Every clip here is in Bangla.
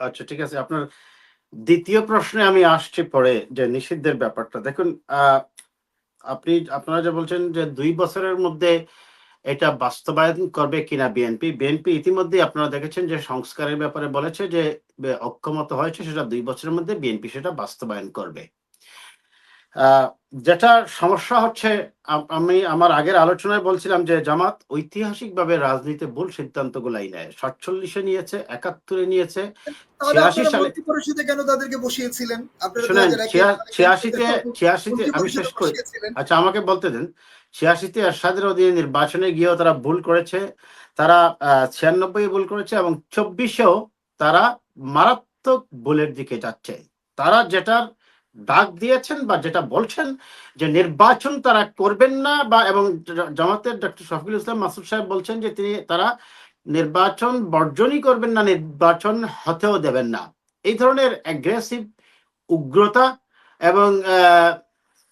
আচ্ছা ঠিক আছে। আপনার দ্বিতীয় প্রশ্নে আমি আসছি পরে যে নিষিদ্ধের ব্যাপারটা। দেখুন আপনি, আপনারা যে বলছেন যে দুই বছরের মধ্যে এটা বাস্তবায়ন করবে কিনা বিএনপি বিএনপি ইতিমধ্যে আপনারা দেখেছেন যে সংস্কারের ব্যাপারে বলেছে যে অক্ষমত হয়েছে সেটা দুই বছরের মধ্যে বিএনপি সেটা বাস্তবায়ন করবে। যেটা সমস্যা হচ্ছে আমি আমার আগের আলোচনায় বলছিলাম যে জামাত ঐতিহাসিকভাবে রাজনীতি ভুল সিদ্ধান্তগুলাই নেয়। সাতচল্লিশে নিয়েছে একাত্তরে নিয়েছে তাহলে 86 আপনারা সালে- পরিষদে কেন তাদেরকে বসিয়েছিলেন? শুনেন 2001 ছিয়া- সালে ছিয়াশিতে ছিয়াশিতে আমি শেষ করি। আচ্ছা আমাকে বলতে দেন। ছিয়াশিতে এরশাদের অধীনে নির্বাচনে গিয়েও তারা ভুল করেছে। তারা ছিয়ানব্বই ভুল করেছে এবং চব্বিশেও তারা মারাত্মক ভুলের দিকে যাচ্ছে। তারা যেটার ডাক দিয়েছেন বা যেটা বলছেন যে নির্বাচন তারা করবেন না বা এবং জামাতের ডক্টর শফিকুল ইসলাম মাসুদ সাহেব বলছেন যে তিনি, তারা নির্বাচন বর্জনই করবেন না, নির্বাচন হতেও দেবেন না। এই ধরনের অ্যাগ্রেসিভ উগ্রতা এবং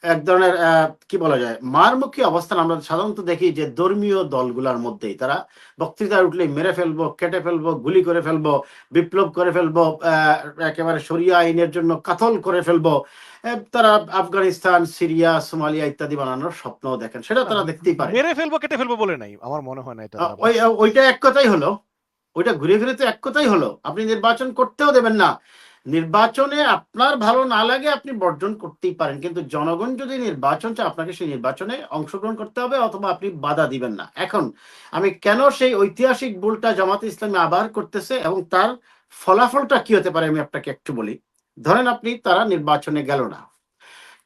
এক ধরনের কি বলা যায় মারমুখী অবস্থান আমরা সাধারণত দেখি যে ধর্মীয় দলগুলোর মধ্যেই। তারা বক্তৃতায় উঠলে মেরে ফেলব কেটে ফেলব গুলি করে ফেলব বিপ্লব করে ফেলব একেবারে সরিয়া আইনের জন্য কাতল করে ফেলব। তারা আফগানিস্তান সিরিয়া সোমালিয়া ইত্যাদি বানানোর স্বপ্ন দেখেন। সেটা তারা দেখতেই পারে। মেরে ফেলব কেটে ফেলব বলে নাই আমার মনে হয় না এটা ওই ওইটা এক কথাই হলো। ওইটা ঘুরে ফিরে তো এক কথাই হলো। আপনি নির্বাচন করতেও দেবেন না। নির্বাচনে আপনার ভালো না লাগে, আপনি বর্জন করতেই পারেন। কিন্তু জনগণ যদি নির্বাচন চায়, আপনাকে সেই নির্বাচনে অংশগ্রহণ করতে হবে অথবা আপনি বাধা দিবেন না। এখন, আমি কেন সেই ঐতিহাসিক ভুলটা জামাতে ইসলামে আবার করতেছে এবং তার ফলাফলটা কি হতে পারে, আমি আপনাকে একটু বলি। ধরেন আপনি, তারা নির্বাচনে গেল না।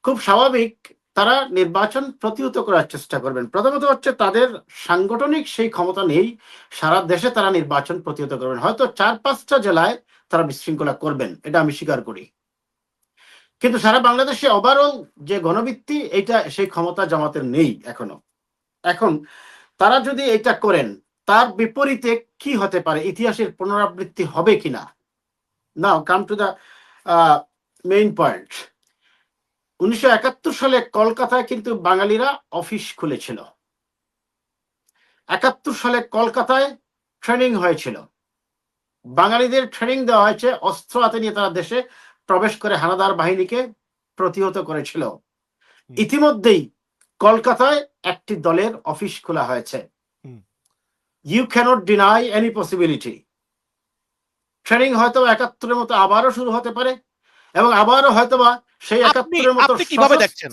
খুব স্বাভাবিক তারা নির্বাচন প্রতিহত করার চেষ্টা করবেন। প্রথমত হচ্ছে তাদের সাংগঠনিক সেই ক্ষমতা নেই, সারা দেশে তারা নির্বাচন প্রতিহত করবেন। হয়তো চার পাঁচটা জেলায় তারা বিশৃঙ্খলা করবেন, এটা আমি স্বীকার করি। কিন্তু সারা বাংলাদেশে ওভারঅল যে গণভিত্তি এটা সেই ক্ষমতা জামাতের নেই এখনও। এখন তারা যদি এটা করেন, তার বিপরীতে কি হতে পারে? ইতিহাসের পুনরাবৃত্তি হবে কিনা? Now come to the main point উনিশশো একাত্তর সালে কলকাতায় কিন্তু বাঙালিরা অফিস খুলেছিল। একাত্তর সালে কলকাতায় ট্রেনিং হয়েছিল। বাঙালিদের ট্রেনিং দেওয়া হয়েছে অস্ত্র হাতে নিয়ে তারা দেশে প্রবেশ করে হানাদার বাহিনীকে প্রতিহত করেছিল। ইতিমধ্যেই কলকাতায় একটি দলের অফিস খোলা হয়েছে। You cannot deny any possibility training হয়তো একাত্তরের মতো আবারও শুরু হতে পারে এবং আবারও হয়তোবা সেই একাত্তরের মতো আপনি কীভাবে দেখছেন?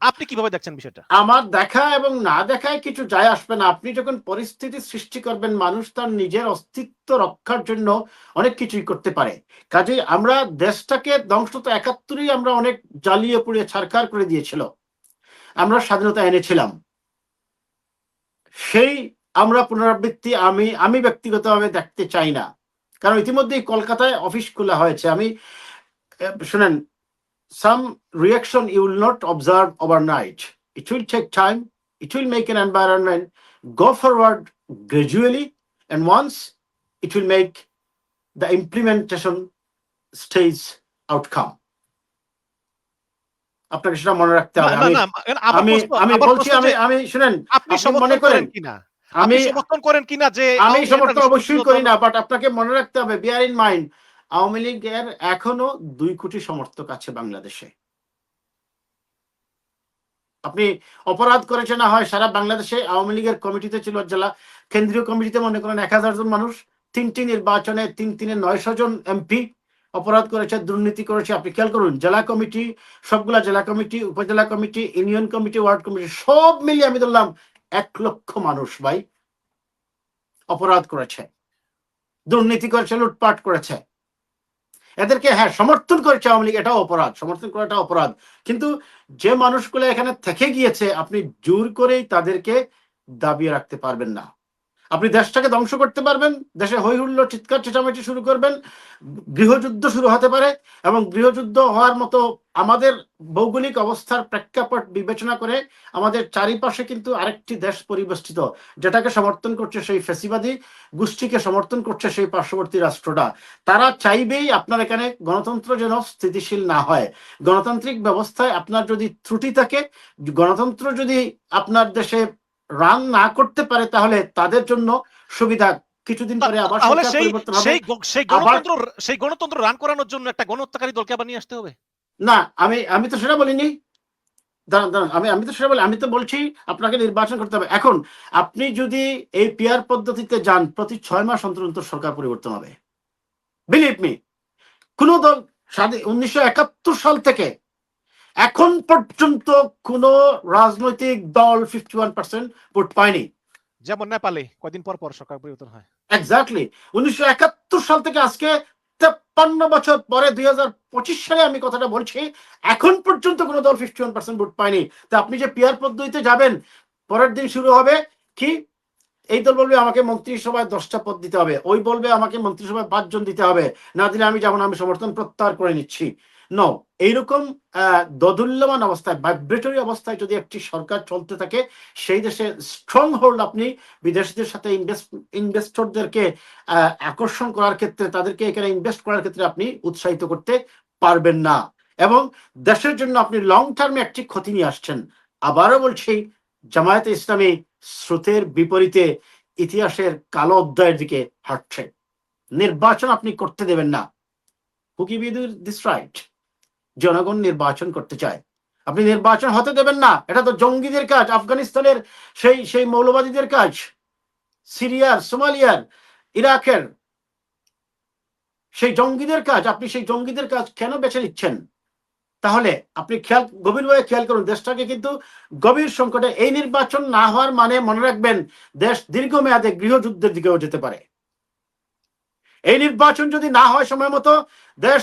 আপনি কীভাবে দেখছেন বিষয়টা? আমার দেখা এবং না দেখায় কিছু যায় আসবে না। আপনি যখন পরিস্থিতি সৃষ্টি করবেন মানুষ তার নিজের অস্তিত্ব রক্ষার জন্য অনেক কিছুই করতে পারে। কাজেই আমরা দেশটাকে ধ্বংস তো একাত্তরেই আমরা অনেক জ্বালিয়ে পুড়িয়ে ছারকার করে দিয়েছিল। আমরা স্বাধীনতা এনেছিলাম। সেই আমরা পুনরাবৃত্তি আমি আমি ব্যক্তিগতভাবে দেখতে চাই না। কারণ ইতিমধ্যেই কলকাতায় অফিস খোলা হয়েছে। আমি শুনেন some reaction you will not observe overnight. It will take time. It will make an environment go forward gradually. And once it will make the implementation stage outcome. আপনাকে সেটা মনে রাখতে হবে আমি আমি বলছি আমি আমি শুনেন আপনি মনে করেন কিনা আমি সমর্থন করেন কিনা যে আমি সমর্থন অবশ্যই করি না বাট আপনাকে মনে রাখতে হবে বিয়ার ইন মাইন্ড আওয়ামী লীগের এখনও দুই কোটি সমর্থক আছে বাংলাদেশে। আপনি অপরাধ করেছে না হয়, সারা বাংলাদেশে আওয়ামী লীগের কমিটিতে ছিল জেলা, কেন্দ্রীয় কমিটিতে মনে করেন এক হাজার জন মানুষ, তিনটি নির্বাচনে তিন তিনে নয়শো জন এমপি অপরাধ করেছে, দুর্নীতি করেছে। আপনি খেয়াল করুন, জেলা কমিটি, সবগুলা জেলা কমিটি, উপজেলা committee, union committee, ward committee, সব মিলিয়ে আমি ধরলাম এক লক্ষ মানুষ ভাই অপরাধ করেছে, দুর্নীতি করেছে, লুটপাট করেছে। এদেরকে হ্যাঁ সমর্থন করেছে আওয়ামী লীগ, এটাও অপরাধ, সমর্থন করাটা অপরাধ। কিন্তু যে মানুষগুলো এখানে থেকে গিয়েছে, আপনি জোর করেই তাদেরকে দাবিয়ে রাখতে পারবেন না। আপনি দেশটাকে ধ্বংস করতে পারবেন, দেশে হই হুল্লো, চিৎকার, চেঁচামেচি শুরু করবেন, গৃহযুদ্ধ শুরু হতে পারে এবং গৃহযুদ্ধ হওয়ার মতো আমাদের ভৌগোলিক অবস্থার প্রেক্ষাপট বিবেচনা করে আমাদের চারিপাশে কিন্তু আরেকটি দেশ পরিবেষ্টিত, যেটাকে সমর্থন করছে সেই ফেসিবাদী গোষ্ঠীকে সমর্থন করছে সেই পার্শ্ববর্তী রাষ্ট্রটা। তারা চাইবেই আপনার এখানে গণতন্ত্র যেন স্থিতিশীল না হয়। গণতান্ত্রিক ব্যবস্থায় আপনার যদি ত্রুটি থাকে, গণতন্ত্র যদি আপনার দেশে রান না করতে পারে তাহলে তাদের জন্য সুবিধা। কিছুদিন পরে আবার তাহলে সেই সেই সেই গণতন্ত্র সেই গণতন্ত্র রান করানোর জন্য একটা গণহত্যাকারী দলকে আবার নিয়ে আসতে হবে? না আমি আমি তো সেটা বলিনি। দাঁড়ান দাঁড়ান আমি আমি তো সেটা বলি আমি তো বলছি আপনাকে নির্বাচন করতে হবে। এখন আপনি যদি এই পিয়ার পদ্ধতিতে যান প্রতি ছয় মাস অন্তর অন্তর সরকার পরিবর্তন হবে। বিলিভ মি কোন দল স্বাধীন উনিশশো একাত্তর সাল থেকে এখন পর্যন্ত কোন রাজনৈতিক দল ফিফটি ওয়ান পার্সেন্ট ভোট পায়নি। যেমন নেপালে কয়দিন পর পর সরকার পরিবর্তন হয়। এক্স্যাক্টলি উনিশশো একাত্তর সাল থেকে আজকে তেপ্পান্ন বছর পরে দুই হাজার পঁচিশ সালে আমি কথাটা বলছি এখন পর্যন্ত কোনো দল ফিফটি ওয়ান পার্সেন্ট ভোট পায়নি। তা আপনি যে পিয়ার পদ্ধতিতে যাবেন পরের দিন শুরু হবে কি? এই দল বলবে আমাকে মন্ত্রিসভায় দশটা পদ দিতে হবে। ওই বলবে আমাকে মন্ত্রিসভায় পাঁচজন দিতে হবে। না দিলে আমি যেমন আমি সমর্থন প্রত্যাহার করে নিচ্ছি। ন এইরকম দোদুল্যমান অবস্থায় ভাইব্রেটরি অবস্থায় যদি একটি সরকার চলতে থাকে, সেই দেশে স্ট্রং হোল্ড আপনি বিদেশিদের সাথে ইনভেস্ট ইনভেস্টরদেরকে আকর্ষণ করার ক্ষেত্রে, তাদেরকে এখানে ইনভেস্ট করার ক্ষেত্রে আপনি উৎসাহিত করতে পারবেন না। এবং দেশের জন্য আপনি লং টার্মে একটি ক্ষতি নিয়ে আসছেন। আবারও বলছি, জামায়াতে ইসলামী স্রোতের বিপরীতে ইতিহাসের কালো অধ্যায়ের দিকে হাঁটছে। নির্বাচন আপনি করতে দেবেন না। হুকি বিদুর দিস রাইট জনগণ নির্বাচন করতে চায়। আপনি নির্বাচন হতে দেবেন না। এটা তো জঙ্গিদের কাজ, আফগানিস্তানের সেই সেই মৌলবাদীদের কাজ। সিরিয়ার, সোমালিয়ার, ইরাকের সেই জঙ্গিদের কাজ, আপনি সেই জঙ্গিদের কাজ কেন বেছে নিচ্ছেন? তাহলে আপনি খেয়াল গভীরভাবে খেয়াল করুন, দেশটাকে কিন্তু গভীর সংকটে এই নির্বাচন না হওয়ার মানে মনে রাখবেন, দেশ দীর্ঘমেয়াদে গৃহযুদ্ধের দিকেও যেতে পারে। এই নির্বাচন যদি না হয় সময় মতো, দেশ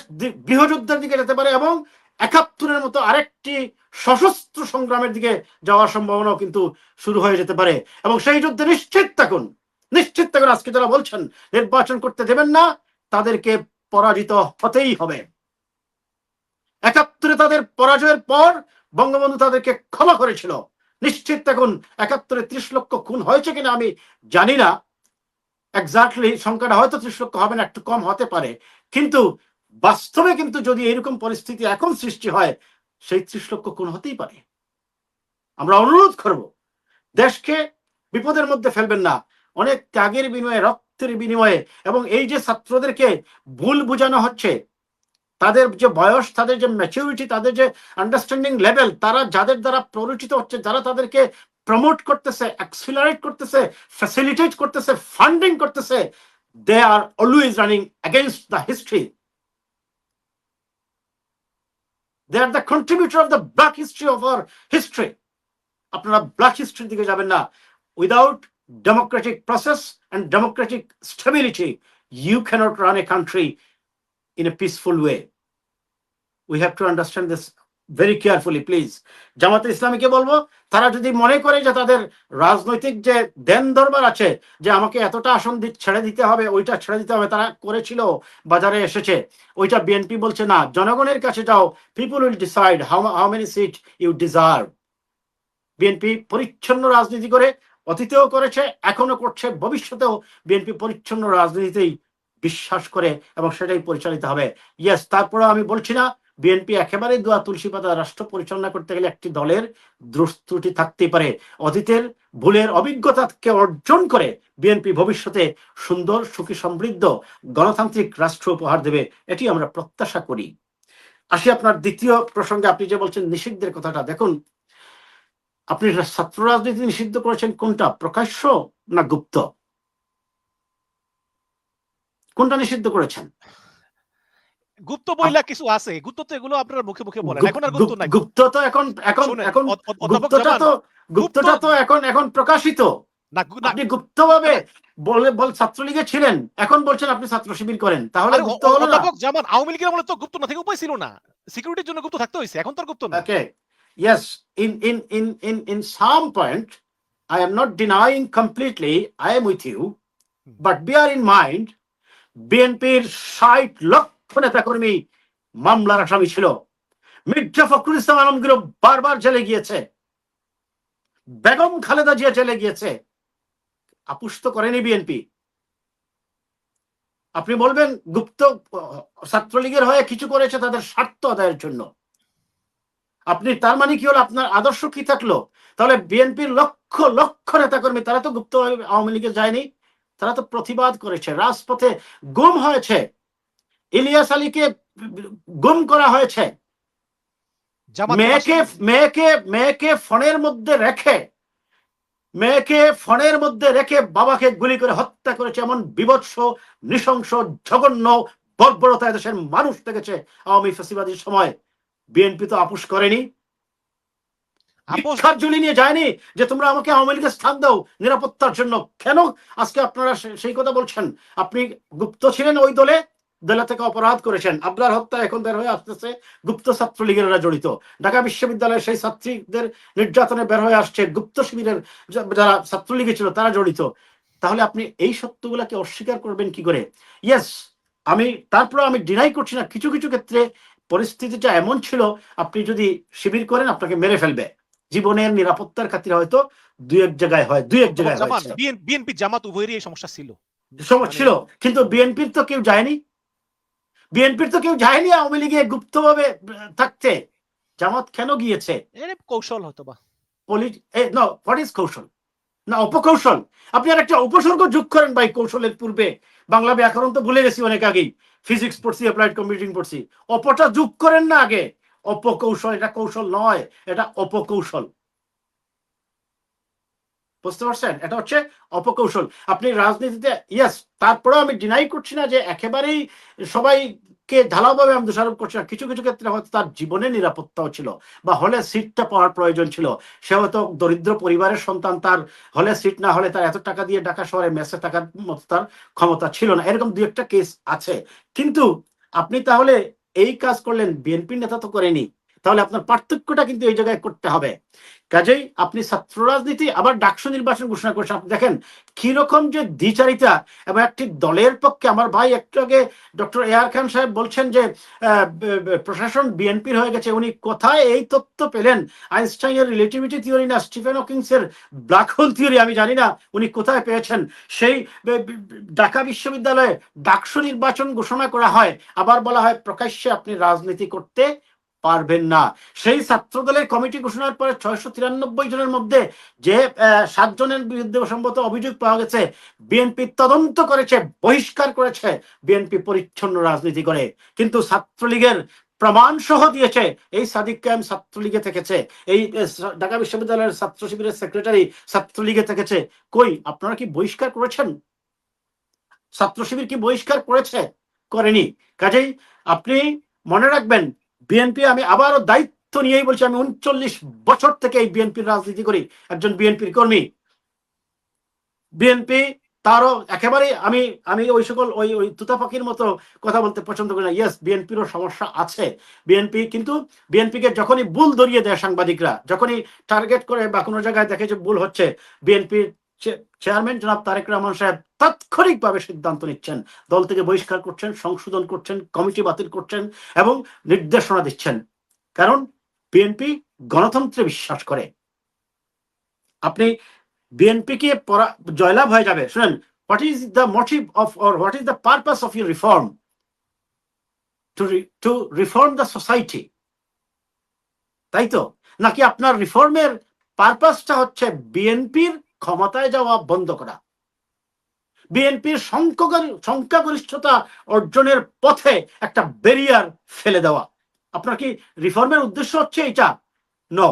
গৃহযুদ্ধের দিকে যেতে পারে এবং একাত্তরের মতো আরেকটি সশস্ত্র সংগ্রামের দিকে যাওয়ার সম্ভাবনাও কিন্তু শুরু হয়ে যেতে পারে। এবং সেই যুদ্ধে নিশ্চিত থাকুন নিশ্চিত থাকুন আজকে যারা বলছেন, নির্বাচন করতে দেবেন না, তাদেরকে পরাজিত হতেই হবে। একাত্তরে তাদের পরাজয়ের পর বঙ্গবন্ধু তাদেরকে ক্ষমা করেছিল। নিশ্চিত থাকুন, একাত্তরে ত্রিশ লক্ষ খুন হয়েছে কিনা আমি জানি না। এক্স্যাক্টলি সংখ্যাটা হয়তো ত্রিশ লক্ষ হবে না, একটু কম হতে পারে। কিন্তু বাস্তবে কিন্তু যদি এরকম পরিস্থিতি এখন সৃষ্টি হয়, সেই ত্রিশ লক্ষ কোন হতেই পারে। আমরা অনুরোধ করব, দেশকে বিপদের মধ্যে ফেলবেন না। অনেক ত্যাগের বিনিময়ে, রক্তের বিনিময়ে এবং এই যে ছাত্রদেরকে ভুল বোঝানো হচ্ছে, তাদের যে বয়স, তাদের যে ম্যাচিউরিটি তাদের যে আন্ডারস্ট্যান্ডিং লেভেল তারা যাদের দ্বারা প্ররোচিত হচ্ছে, যারা তাদেরকে প্রমোট করতেছে অ্যাক্সিলারেট করতেছে ফ্যাসিলিটেট করতেছে ফান্ডিং করতেছে they are always running against the history they are the contributor of the black history of our history আপনারা ব্ল্যাক হিস্ট্রির দিকে যাবেন না। Without democratic process and democratic stability, you cannot run a country in a peaceful way. We have to understand this very carefully, please. জামাতে ইসলামীকে বলব তারা যদি মনে করে যে তাদের রাজনৈতিক যে দেন দরবার আছে যে আমাকে এতটা আসন ছেড়ে দিতে হবে ওইটা ছেড়ে দিতে হবে তারা করেছিল বাজারে এসেছে ওইটা বিএনপি বলছে না জনগণের কাছে যাও people will decide how how many seat you deserve BNP পরিচ্ছন্ন রাজনীতি করে অতীতেও করেছে এখনও করছে ভবিষ্যতেও বিএনপি পরিচ্ছন্ন রাজনীতিতেই বিশ্বাস করে এবং সেটাই পরিচালিত হবে ইয়েস তারপরেও আমি বলছি না বিএনপি একেবারে দোয়া তুলসী পাতা রাষ্ট্র পরিচালনা করতে গেলে একটি দলের ত্রুটি থাকতেই পারে। অতীতের ভুলের অভিজ্ঞতাকে অর্জন করে বিএনপি ভবিষ্যতে সুন্দর, সুখী, সমৃদ্ধ, গণতান্ত্রিক রাষ্ট্র উপহার দেবে, এটি আমরা প্রত্যাশা করি। আসি আপনার দ্বিতীয় প্রসঙ্গে, আপনি যে বলছেন নিষিদ্ধের কথাটা, দেখুন, আপনি ছাত্র রাজনীতি নিষিদ্ধ করেছেন কোনটা, প্রকাশ্য না গুপ্ত? কোনটা নিষিদ্ধ করেছেন? গুপ্ত বইলা কিছু আছে গুপ্ত তো এগুলো আপনারা মুখে মুখে বলেন এখন আর গুপ্ত নাই। গুপ্ত তো এখন এখন এখন গুপ্তটা তো গুপ্তটা তো এখন এখন প্রকাশিত। আপনি গুপ্তভাবে বলে বল ছাত্রলীগে ছিলেন এখন বলছেন আপনি ছাত্র শিবির করেন তাহলে গুপ্ত হলো না। জামান আওয়ামী লীগের আমলে তো গুপ্ত না থেকে উপায় ছিল না। সিকিউরিটির জন্য গুপ্ত থাকতে হয়েছে এখন তো আর গুপ্ত না। Okay. Yes, in in in in in some point, I am not denying completely. I am with you, but bear in mind, বিএনপির ষাট লক্ষ নেতাকর্মী মামলার আসামি ছিল। মির্জা ফখরুল ইসলাম আলমগীর বারবার জেলে গিয়েছে। বেগম খালেদা জিয়া জেলে গিয়েছে। আপুস তো করেনি বিএনপি। আপনি বলবেন, গুপ্ত ছাত্রলীগের হয়ে কিছু করেছে তাদের স্বার্থ আদায়ের জন্য। আপনি তার মানে কি হলো? আপনার আদর্শ কি থাকল? তাহলে বিএনপির লক্ষ লক্ষ নেতাকর্মী তারা তো গুপ্ত আওয়ামী লীগে যায়নি। তারা তো প্রতিবাদ করেছে, রাজপথে গুম হয়েছে। ইলিয়াস আলীকে গুম করা হয়েছে। মেয়েকে মেয়েকে মেয়েকে ফোনের মধ্যে রেখে মেয়েকে ফোনের মধ্যে রেখে বাবাকে গুলি করে হত্যা করেছে এমন বিভৎস নৃশংস জঘন্য বর্বরতা দেশের মানুষ দেখেছে আওয়ামী ফেসিবাদীর সময়। বিএনপি তো আপুস করেনি। আপোষ ভিক্ষার ঝুলি নিয়ে যায়নি যে তোমরা আমাকে আওয়ামী লীগের স্থান দাও নিরাপত্তার জন্য। কেন? আজকে আপনারা সেই কথা বলছেন। আপনি গুপ্ত ছিলেন ওই দলে? দলে থেকে অপরাধ করেছেন। আপনার হত্যা এখন বের হয়ে আসতেছে গুপ্ত ছাত্রলীগেরা জড়িত। ঢাকা বিশ্ববিদ্যালয়ের সেই ছাত্রীদের নির্যাতনে বের হয়ে আসছে গুপ্ত শিবিরের যারা ছাত্রলীগে ছিল তারা জড়িত। তাহলে আপনি এই সত্যগুলাকে অস্বীকার করবেন কি করে? ইয়েস আমি তারপরে আমি ডিনাই করছি না। কিছু কিছু ক্ষেত্রে পরিস্থিতিটা এমন ছিল আপনি যদি শিবির করেন আপনাকে মেরে ফেলবে। জীবনের নিরাপত্তার খাতিরে হয়তো দুই এক জায়গায় হয় দুই এক জায়গায় বিএনপি জামাত উভয়েরই এই সমস্যা ছিল। সমস্যা ছিল। কিন্তু বিএনপির তো কেউ যায়নি। বিএনপির তো কেউ যায়নি আওয়ামী লীগে গুপ্তভাবে থাকতে। জামাত কেন গিয়েছে? কৌশল হয়তো বা হোয়াট ইজ কৌশল? না অপকৌশল। আপনি আর একটা উপসর্গ যোগ করেন ভাই কৌশলের পূর্বে। বাংলা ব্যাকরণ তো ভুলে গেছি অনেক আগেই। ফিজিক্স পড়ছি অ্যাপ্লাইড কম্পিউটিং পড়ছি। অপটা যোগ করেন না আগে। অপকৌশল এটা কৌশল নয় এটা অপকৌশল। বুঝতে পারছেন? এটা হচ্ছে অপকৌশল। আপনি রাজনীতিতে ইয়েস তারপরেও আমি ডিনাই করছি না যে একেবারেই সবাইকে ঢালাওভাবে আমি দোষারোপ করছি না। কিছু কিছু ক্ষেত্রে হয়তো তার জীবনে নিরাপত্তাও ছিল বা হলে সিটটা পাওয়ার প্রয়োজন ছিল। সে হয়তো দরিদ্র পরিবারের সন্তান, তার হলে সিট না হলে তার এত টাকা দিয়ে ঢাকা শহরে মেসে থাকার মতো তার ক্ষমতা ছিল না। এরকম দু একটা কেস আছে। কিন্তু আপনি তাহলে এই কাজ করলেন বিএনপি নেতা তো করেনি। তাহলে আপনার পার্থক্যটা কিন্তু এই জায়গায় করতে হবে। কাজেই আপনি ছাত্র রাজনীতি আবার ডাকসু নির্বাচন ঘোষণা করছেন। আপনি দেখেন কীরকম যে দ্বিচারিতা এবং একটি দলের পক্ষে আমার ভাই একটু আগে ডক্টর এয়ার খান সাহেব বলছেন যে প্রশাসন বিএনপির হয়ে গেছে। উনি কোথায় এই তথ্য পেলেন? আইনস্টাইনের রিলেটিভিটি থিওরি না স্টিফেন হকিংসের ব্ল্যাক হোল থিওরি আমি জানি না। উনি কোথায় পেয়েছেন? সেই ঢাকা বিশ্ববিদ্যালয়ে ডাকসু নির্বাচন ঘোষণা করা হয়। আবার বলা হয় প্রকাশ্যে আপনি রাজনীতি করতে পারবেন না। সেই ছাত্র দলের কমিটি ঘোষণার পরে ছয়শো তিরানব্বই জনের মধ্যে যে সাতজনের বিরুদ্ধে সম্ভবত অভিযোগ পাওয়া গেছে, বিএনপি তদন্ত করেছে, বহিষ্কার করেছে, বিএনপি পরিচ্ছন্ন রাজনীতি করে। কিন্তু ছাত্রলীগের প্রমাণ সহ দিয়েছে, এই সাদিক কায়েম ছাত্রলীগে থেকেছে, এই ঢাকা বিশ্ববিদ্যালয়ের ছাত্র শিবিরের সেক্রেটারি ছাত্রলীগে থেকেছে। কই, আপনারা কি বহিষ্কার করেছেন? ছাত্র শিবির কি বহিষ্কার করেছে? করেনি। কাজেই আপনি মনে রাখবেন বিএনপি আমি আবারও দায়িত্ব নিয়েই বলছি, আমি উনচল্লিশ বছর থেকে এই বিএনপির রাজনীতি করি, একজন বিএনপির কর্মী। বিএনপি তারও একেবারে আমি আমি ওই সকল ওই ওই তুতা পাখির মতো কথা বলতে পছন্দ করি না। ইয়েস বিএনপিরও সমস্যা আছে। বিএনপি কিন্তু বিএনপিকে যখনই ভুল ধরিয়ে দেয় সাংবাদিকরা, যখনই টার্গেট করে বা কোনো জায়গায় দেখে যে ভুল হচ্ছে বিএনপির চেয়ারম্যান জনাব তারেক রহমান সাহেব তাৎক্ষণিকভাবে সিদ্ধান্ত নিচ্ছেন। দল থেকে বহিষ্কার করছেন, সংশোধন করছেন, কমিটি বাতিল করছেন এবং নির্দেশনা দিচ্ছেন। কারণ বিএনপি গণতন্ত্রে বিশ্বাস করে। আপনি বিএনপিকে জয়লাভ হয়ে যাবে। শুনেন what is the motive of or what is the purpose of your reform to to reform the society তাই তো? নাকি আপনার রিফর্মের পারপাসটা হচ্ছে বিএনপির ক্ষমতায় যাওয়া বন্ধ করা? বিএনপির সংখ্যাগরিষ্ঠতা অর্জনের পথে একটা ব্যারিয়ার ফেলে দেওয়া। আপনার কি রিফর্মের উদ্দেশ্য হচ্ছে এটা no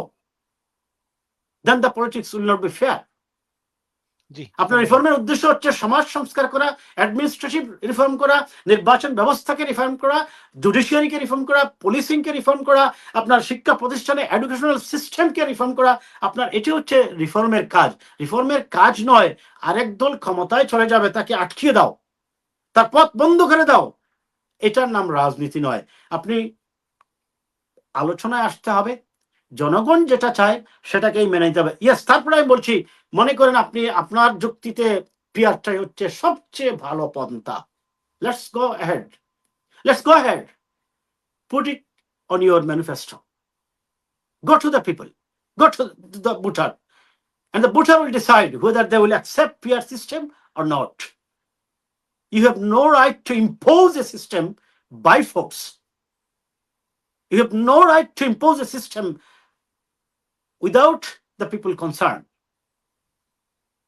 then the politics will not be fair আপনার রিফর্মের উদ্দেশ্য হচ্ছে সমাজ সংস্কার করা অ্যাডমিনিস্ট্রেটিভ রিফর্ম করা, নির্বাচন ব্যবস্থাকে রিফর্ম করা জুডিশিয়ারিকে রিফর্ম করা পুলিশিংকে রিফর্ম করা, আপনার শিক্ষা প্রতিষ্ঠানে এডুকেশনাল সিস্টেমকে রিফর্ম করা। আপনার এটি হচ্ছে রিফর্মের কাজ। রিফর্মের কাজ নয়, আরেক দল ক্ষমতায় চলে যাবে, তাকে আটকিয়ে দাও। তার পথ বন্ধ করে দাও। এটার নাম রাজনীতি নয়। আপনি আলোচনায় আসতে হবে। জনগণ যেটা চায়, সেটাকেই মেনে নিতে হবে। ইয়েস তারপরে আমি বলছি মনে করেন আপনি আপনার যুক্তিতে পিয়ারটাই হচ্ছে সবচেয়ে ভালো পন্থা let's go head let's go head put it on your manifesto go to the people go to the butcher and the butcher will decide whether they will accept PR system or not you have no right to impose a system by force you have no right to impose a system without the people concerned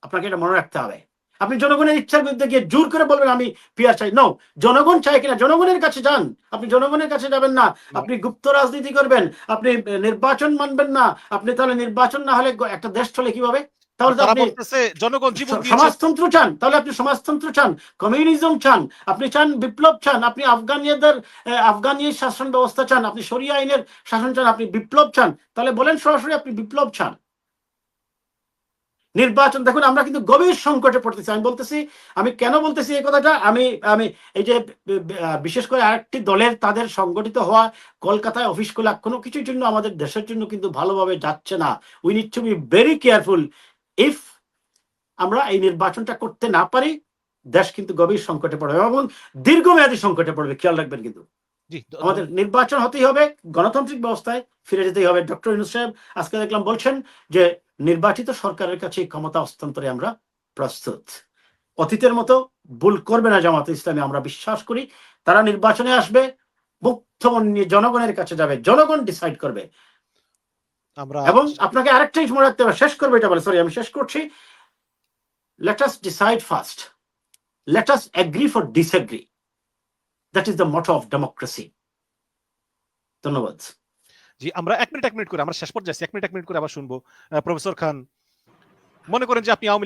আপনাকে এটা মনে রাখতে হবে। আপনি জনগণের ইচ্ছার বিরুদ্ধে গিয়ে জোর করে বলবেন আমি পিয়ার চাই। নো জনগণ চাই কিনা? জনগণের কাছে যান। আপনি জনগণের কাছে যাবেন না। আপনি গুপ্ত রাজনীতি করবেন। আপনি নির্বাচন মানবেন না। আপনি তাহলে নির্বাচন না হলে একটা দেশ চলে কীভাবে? তাহলে আপনি জনগণ জীবন সমাজতন্ত্র চান। তাহলে আপনি সমাজতন্ত্র চান। কমিউনিজম চান। আপনি চান বিপ্লব চান। আপনি আফগানিয়াদের আফগানি শাসন ব্যবস্থা চান। আপনি শরিয়া আইনের শাসন চান। আপনি বিপ্লব চান। তাহলে বলেন সরাসরি আপনি বিপ্লব চান। নির্বাচন দেখুন আমরা কিন্তু গভীর সংকটে পড়তেছি। আমি বলতেছি আমি কেন বলতেছি এই কথাটা? আমি আমি এই যে বিশেষ করে আরেকটি দলের তাদের সংগঠিত হওয়া কলকাতায় অফিস খোলা কোনো কিছুর জন্য আমাদের দেশের জন্য কিন্তু ভালোভাবে যাচ্ছে না। We need to be very careful if আমরা এই নির্বাচনটা করতে না পারি দেশ কিন্তু গভীর সংকটে পড়বে এবং দীর্ঘমেয়াদী সংকটে পড়বে। খেয়াল রাখবেন কিন্তু। আমাদের নির্বাচন হতেই হবে গণতান্ত্রিক ব্যবস্থায় ফিরে যেতেই হবে। ডক্টর ইউনুস সাহেব আজকে দেখলাম বলছেন যে নির্বাচিত সরকারের কাছে ক্ষমতা হস্তান্তরে আমরা প্রস্তুত। অতীতের মতো ভুল করবে না জামাত ইসলামী আমরা বিশ্বাস করি। তারা নির্বাচনে আসবে মুক্ত নিয়ে জনগণের কাছে যাবে জনগণ ডিসাইড করবে। আমরা এবং আপনাকে আরেকটা জিনিস মনে রাখতে হবে শেষ করব এটা বলে সরি আমি শেষ করছি। Let us decide first let us agree for disagree that is the motto of democracy ধন্যবাদ। জি, আমরা এক মিনিট এক মিনিট করে, আমরা শেষ পর্যায়ে এক মিনিট এক মিনিট করে আবার শুনব। প্রফেসর খান, মনে করেন যে আপনি আওয়ামী